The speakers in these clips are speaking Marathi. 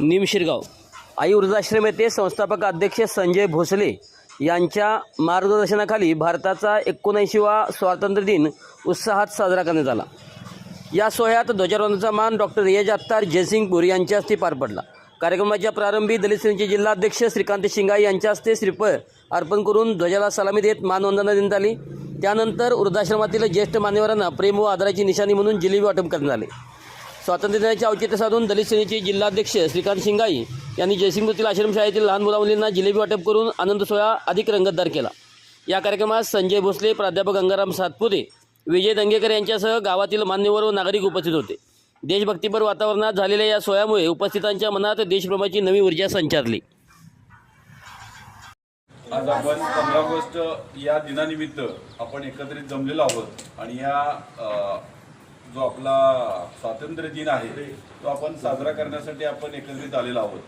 निमशिरगाव आई वृद्धाश्रम येथे संस्थापक अध्यक्ष संजय भोसले यांच्या मार्गदर्शनाखाली भारताचा एकोणऐंशीवा स्वातंत्र्य दिन उत्साहात साजरा करण्यात आला. या सोहळ्यात ध्वजारोहणाचा मान डॉक्टर रियाज अत्तार जयसिंगपूर यांच्या हस्ते पार पडला. कार्यक्रमाच्या प्रारंभी दलित सेनेचे जिल्हाध्यक्ष श्रीकांत शिंगाई यांच्या हस्ते श्रीफळ अर्पण करून ध्वजाला सलामी देत मानवंदना देण्यात आली त्यानंतर वृद्धाश्रमातील ज्येष्ठ मान्यवरांना प्रेम व आदराची निशाणी म्हणून जिलेबी वाटप करण्यात आले. स्वातंत्र्य दिनाचे औचित्य साधून दलित सेनेचे जिल्हाध्यक्ष श्रीकांत शिंगाई यांनी जयसिंगपूरतील आश्रमशाळेतील लहान मुलामुलींना जिलेबी वाटप करून आनंद सोहळा अधिक रंगतदार केला. या कार्यक्रमात संजय भोसले प्राध्यापक गंगाराम सातपुते विजय दंगेकर यांच्यासह गावातील मान्यवर व नागरिक उपस्थित होते. देशभक्तीपर वातावरणात झालेल्या या सोहळ्यामुळे उपस्थितांच्या मनात देशप्रेमाची नवी ऊर्जा संचारली. आज आपण पंधरा ऑगस्ट या दिनानिमित्त आपण एकत्रित जमलेलो आहोत आणि या जो आपला स्वातंत्र्य दिन आहे तो आपण साजरा करण्यासाठी आपण एकत्रित आलेलो आहोत.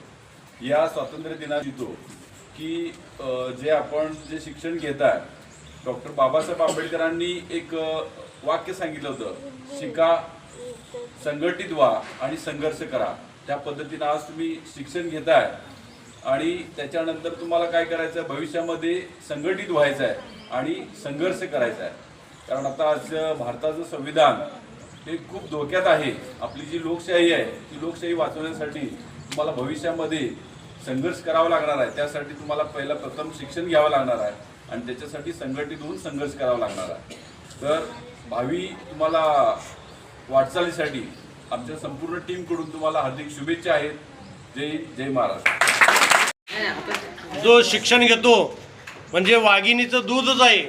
या स्वातंत्र्य दिना की जे आपण जे शिक्षण घेत आहे डॉक्टर बाबासाहेब आंबेडकरांनी एक वाक्य सांगितलं होतं शिका संघटित व्हा आणि संघर्ष करा. त्या पद्धतीनं आज तुम्ही शिक्षण घेताय आणि त्याच्यानंतर तुम्हाला काय करायचं आहे भविष्यामध्ये संघटित व्हायचं आहे आणि संघर्ष करायचा आहे कारण आता आज भारताचं संविधान हे खूप धोक्यात आहे. आपली जी लोकशाही आहे ती लोकशाही वाचवण्यासाठी तुम्हाला भविष्यामध्ये संघर्ष करावा लागणार आहे. त्यासाठी तुम्हाला पहिला प्रथम शिक्षण घ्यावं लागणार आहे आणि त्याच्यासाठी संघटित होऊन संघर्ष करावा लागणार आहे. तर भावी तुम्हाला वाटचालीसाठी आमच्या संपूर्ण टीमकडून तुम्हाला हार्दिक शुभेच्छा आहेत. जय जय महाराष्ट्र. जो शिक्षण घेतो म्हणजे वाघिणीचं दूधच आहे.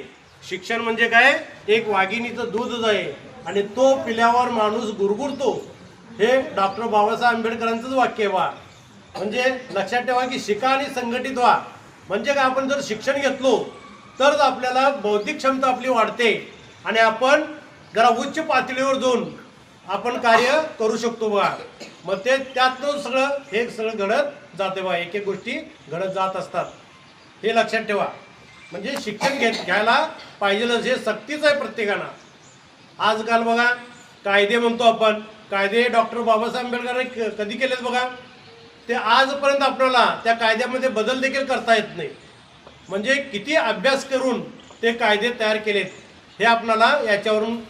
शिक्षण म्हणजे काय? एक वाघिणीचं दूधच आहे आणि तो पिल्यावर माणूस गुरगुरतो. हे डॉक्टर बाबासाहेब आंबेडकरांचंच वाक्य वा म्हणजे लक्षात ठेवा की शिका आणि संघटित व्हा. म्हणजे काय? आपण जर शिक्षण घेतलो तरच आपल्याला बौद्धिक क्षमता आपली वाढते. आणि आपण जरा उच्च पातळीवर जाऊन आपण कार्य करू शकतो बा. मग ते त्यातनं सगळं हे सगळं घडत जाते बा. एक एक गोष्टी घडत जात असतात. हे लक्षात ठेवा. म्हणजे शिक्षण घेत घ्यायला पाहिजेलच हे सक्तीच आहे प्रत्येकानं. आजकाल बघा कायदे म्हणतो आपण. कायदे डॉक्टर बाबासाहेब आंबेडकरांनी क- कधी केलेत बघा? ते आजपर्यंत आपल्याला त्या कायद्यामध्ये बदल देखील करता येत नाही. म्हणजे किती अभ्यास करून ते कायदे तयार केलेत हे आपल्याला याच्यावरून